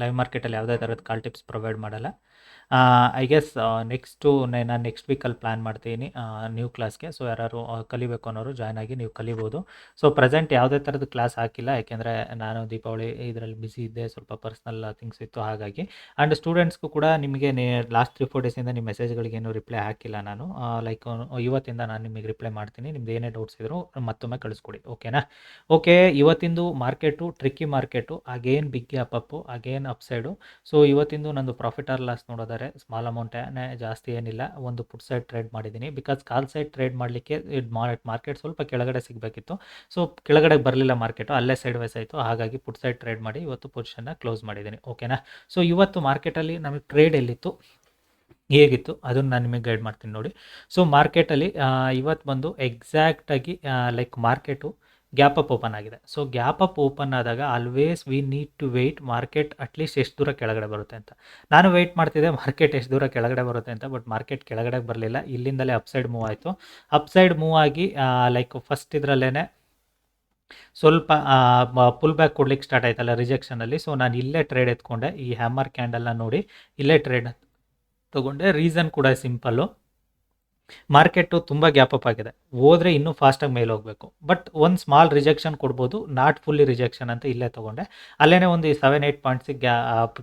Live ಮಾರ್ಕೆಟಲ್ಲಿ ಯಾವುದೇ ಥರದ ಕಾಲ್ ಟಿಪ್ಸ್ ಪ್ರೊವೈಡ್ ಮಾಡಲ್ಲ. ಐ ಗೆಸ್ ನೆಕ್ಸ್ಟು ನಾನು ನೆಕ್ಸ್ಟ್ ವೀಕಲ್ಲಿ ಪ್ಲ್ಯಾನ್ ಮಾಡ್ತೀನಿ ನ್ಯೂ ಕ್ಲಾಸ್ಗೆ ಸೊ ಯಾರು ಕಲಿಬೇಕು ಅನ್ನೋರು ಜಾಯ್ನ್ ಆಗಿ ನೀವು ಕಲಿಬೋದು. ಸೊ ಪ್ರೆಸೆಂಟ್ ಯಾವುದೇ ಥರದ ಕ್ಲಾಸ್ ಹಾಕಿಲ್ಲ. ಯಾಕೆಂದರೆ ನಾನು ದೀಪಾವಳಿ ಇದರಲ್ಲಿ ಬಿಸಿ ಇದ್ದೆ, ಸ್ವಲ್ಪ ಪರ್ಸ್ನಲ್ ಥಿಂಗ್ಸ್ ಇತ್ತು, ಹಾಗಾಗಿ. ಆ್ಯಂಡ್ ಸ್ಟೂಡೆಂಟ್ಸ್ಗೂ ಕೂಡ ನಿಮಗೆ ಲಾಸ್ಟ್ ತ್ರೀ ಫೋರ್ ಡೇಸಿಂದ ನಿಮ್ಮ ಮೆಸೇಜ್ಗಳಿಗೇನು ರಿಪ್ಲೈ ಹಾಕಿಲ್ಲ ನಾನು. ಲೈಕ್ ಇವತ್ತಿಂದ ನಾನು ನಿಮಗೆ ರಿಪ್ಲೈ ಮಾಡ್ತೀನಿ. ನಿಮ್ದು ಏನೇ ಡೌಟ್ಸ್ ಇದ್ದರೂ ಮತ್ತೊಮ್ಮೆ ಕಳಿಸ್ಕೊಡಿ. ಓಕೆನಾ okay ಇವತ್ತಿಂದು market tricky market again big ಅಪ್ಪಪ್ಪು ಅಪ್ಪು ಅಗೇನ್ ಅಪ್ಸೈಡು ಸೊ ಇವತ್ತಿಂದು ನಂದು ಪ್ರಾಫಿಟ್ ಆರ್ ಲಾಸ್ ನೋಡೋದಾರೆ ಸ್ಮಾಲ್ ಅಮೌಂಟೇ ಜಾಸ್ತಿ ಏನಿಲ್ಲ, ಒಂದು ಪುಟ್ ಸೈಡ್ ಟ್ರೇಡ್ ಮಾಡಿದ್ದೀನಿ ಬಿಕಾಸ್ ಕಾಲ್ ಸೈಡ್ ಟ್ರೇಡ್ ಮಾಡಲಿಕ್ಕೆ ಮಾರ್ಕೆಟ್ ಸ್ವಲ್ಪ ಕೆಳಗಡೆ ಸಿಗಬೇಕಿತ್ತು. ಸೊ ಕೆಳಗಡೆ ಬರಲಿಲ್ಲ ಮಾರ್ಕೆಟು ಅಲ್ಲೇ ಸೈಡ್ ವೈಸ್ ಆಯಿತು. ಹಾಗಾಗಿ ಪುಟ್ ಸೈಡ್ ಟ್ರೇಡ್ ಮಾಡಿ ಇವತ್ತು ಪೊಸಿಷನ್ನ ಕ್ಲೋಸ್ ಮಾಡಿದ್ದೀನಿ ಓಕೆನಾ ಸೊ ಇವತ್ತು ಮಾರ್ಕೆಟಲ್ಲಿ ನಮಗೆ ಟ್ರೇಡ್ ಎಲ್ಲಿತ್ತು? ಹೇಗಿತ್ತು? ಅದನ್ನು ನಾನು ನಿಮಗೆ ಗೈಡ್ ಮಾಡ್ತೀನಿ ನೋಡಿ. ಸೊ ಮಾರ್ಕೆಟಲ್ಲಿ ಇವತ್ತು ಬಂದು ಎಕ್ಸಾಕ್ಟಾಗಿ like market gap up open ಆಗಿದೆ. ಸೊ ಗ್ಯಾಪ್ ಅಪ್ ಓಪನ್ ಆದಾಗ always we need to wait market at least ಎಷ್ಟು ದೂರ ಕೆಳಗಡೆ ಬರುತ್ತೆ ಅಂತ. ನಾನು ವೆಯ್ಟ್ ಮಾಡ್ತಿದ್ದೆ ಮಾರ್ಕೆಟ್ ಎಷ್ಟು ದೂರ ಕೆಳಗಡೆ ಬರುತ್ತೆ ಅಂತ ಬಟ್ ಮಾರ್ಕೆಟ್ ಕೆಳಗಡೆ ಬರಲಿಲ್ಲ. ಇಲ್ಲಿಂದಲೇ ಅಪ್ಸೈಡ್ ಮೂವ್ ಆಯಿತು. ಅಪ್ಸೈಡ್ ಮೂವ್ ಆಗಿ ಲೈಕ್ ಫಸ್ಟ್ ಇದರಲ್ಲೇ ಸ್ವಲ್ಪ ಪುಲ್ ಬ್ಯಾಕ್ ಕೊಡ್ಲಿಕ್ಕೆ ಸ್ಟಾರ್ಟ್ ಆಯ್ತಲ್ಲ ರಿಜೆಕ್ಷನಲ್ಲಿ ಸೊ ನಾನು ಇಲ್ಲೇ ಟ್ರೇಡ್ ಎತ್ಕೊಂಡೆ. ಈ ಹ್ಯಾಮರ್ ಕ್ಯಾಂಡಲ್ನ ನೋಡಿ ಇಲ್ಲೇ ಟ್ರೇಡ್ ತೊಗೊಂಡೆ. ರೀಸನ್ ಕೂಡ ಸಿಂಪಲ್ಲು ಮಾರ್ಕೆಟು ತುಂಬ ಗ್ಯಾಪ್ ಅಪ್ ಆಗಿದೆ. ಹೋದರೆ ಇನ್ನೂ ಫಾಸ್ಟಾಗಿ ಮೇಲೆ ಹೋಗಬೇಕು ಬಟ್ ಒಂದು ಸ್ಮಾಲ್ ರಿಜೆಕ್ಷನ್ ಕೊಡ್ಬೋದು ನಾಟ್ ಫುಲ್ಲಿ ರಿಜೆಕ್ಷನ್ ಅಂತ ಇಲ್ಲೇ ತೊಗೊಂಡೆ. ಅಲ್ಲೇ ಒಂದು ಸೆವೆನ್ ಏಯ್ಟ್ ಪಾಯಿಂಟ್ಸಿಗೆ ಗ್ಯಾ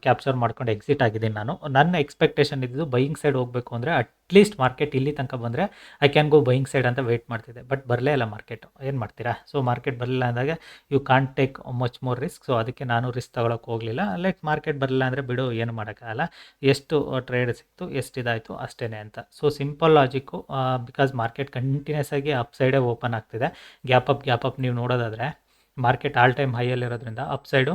ಕ್ಯಾಪ್ಚರ್ ಮಾಡ್ಕೊಂಡು ಎಕ್ಸಿಟ್ ಆಗಿದ್ದೀನಿ ನಾನು. ನನ್ನ ಎಕ್ಸ್ಪೆಕ್ಟೇಷನ್ ಇದ್ದು ಬೈಯಿಂಗ್ ಸೈಡ್ ಹೋಗಬೇಕು ಅಂದರೆ ಅಟ್ಲೀಸ್ಟ್ ಮಾರ್ಕೆಟ್ ಇಲ್ಲಿ ತನಕ ಬಂದರೆ I can go buying side ಅಂತ ವೆಯ್ಟ್ ಮಾಡ್ತಿದ್ದೆ. ಬಟ್ ಬರಲೇ ಇಲ್ಲ ಮಾರ್ಕೆಟ್ ಏನು ಮಾಡ್ತೀರಾ? ಸೊ ಮಾರ್ಕೆಟ್ ಬರಲಿಲ್ಲ ಅಂದಾಗ you can't take much more risk so ಅದಕ್ಕೆ ನಾನು ರಿಸ್ಕ್ ತೊಗೊಳಕ್ಕೆ ಹೋಗಲಿಲ್ಲ. ಲೈಕ್ ಮಾರ್ಕೆಟ್ ಬರಲಿಲ್ಲ ಅಂದರೆ ಬಿಡು, ಏನು ಮಾಡೋಕ್ಕಾಗಲ್ಲ. ಎಷ್ಟು ಟ್ರೇಡ್ ಸಿಕ್ತು ಎಷ್ಟು ಇದಾಯಿತು ಅಷ್ಟೇ ಅಂತ so simple logic because market continues ಆಗಿ ಅಪ್ ಸೈಡೇ ಓಪನ್ ಆಗ್ತಿದೆ. ಗ್ಯಾಪ್ ಅಪ್ ಗ್ಯಾಪ್ ಅಪ್ ನೀವು ನೋಡೋದಾದರೆ market all time ಹೈಯಲ್ಲಿರೋದ್ರಿಂದ upside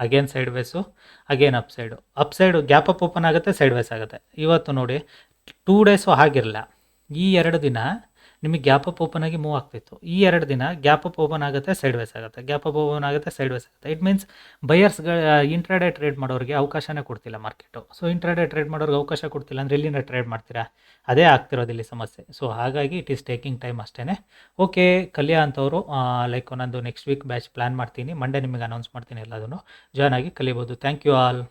again sideways again upside upside gap up open ಆಗುತ್ತೆ ಸೈಡ್ ವೇಸ್ ಆಗುತ್ತೆ. ಇವತ್ತು ನೋಡಿ ಟೂ ಡೇಸು ಆಗಿರಲ್ಲ ಈ ಎರಡು ದಿನ ನಿಮಗೆ ಗ್ಯಾಪ್ ಅಪ್ ಓಪನ್ ಆಗಿ ಮೂವ್ ಆಗ್ತಿತ್ತು. ಈ ಎರಡು ದಿನ ಗ್ಯಾಪ್ ಅಪ್ ಓಪನ್ ಆಗುತ್ತೆ, ಸೈಡ್ ವೇಸ್ ಆಗುತ್ತೆ. ಗ್ಯಾಪ್ ಅಪ್ ಓಪನ್ ಆಗುತ್ತೆ, ಸೈಡ್ ವೇಸ್ ಆಗುತ್ತೆ. ಇಟ್ ಮೀನ್ಸ್ ಬಯರ್ಸ್ಗಳ ಇಂಟ್ರಾಡೇ ಟ್ರೇಡ್ ಮಾಡೋರಿಗೆ ಅವಕಾಶನೇ ಕೊಡ್ತಿಲ್ಲ ಮಾರ್ಕೆಟು ಸೊ ಇಂಟ್ರಾಡೇ ಟ್ರೇಡ್ ಮಾಡೋರಿಗೆ ಅವಕಾಶ ಕೊಡ್ತಿಲ್ಲ ಅಂದರೆ ಎಲ್ಲಿಂದ ಟ್ರೇಡ್ ಮಾಡ್ತೀರಾ? ಅದೇ ಆಗ್ತಿರೋದು ಇಲ್ಲಿ ಸಮಸ್ಯೆ. ಸೊ ಹಾಗಾಗಿ ಇಟ್ ಈಸ್ ಟೇಕಿಂಗ್ ಟೈಮ್ ಅಷ್ಟೇ ಓಕೆ ಕಲ್ಯ ಅಂತವರು ಲೈಕ್ ಒಂದೊಂದು ನೆಕ್ಸ್ಟ್ ವೀಕ್ ಬ್ಯಾಚ್ ಪ್ಲ್ಯಾನ್ ಮಾಡ್ತೀನಿ. ಮಂಡೇ ನಿಮಗೆ ಅನೌನ್ಸ್ ಮಾಡ್ತೀನಿ ಎಲ್ಲದನ್ನು ಜಾಯ್ನ್ ಆಗಿ ಕಲಿಬೋದು. Thank you all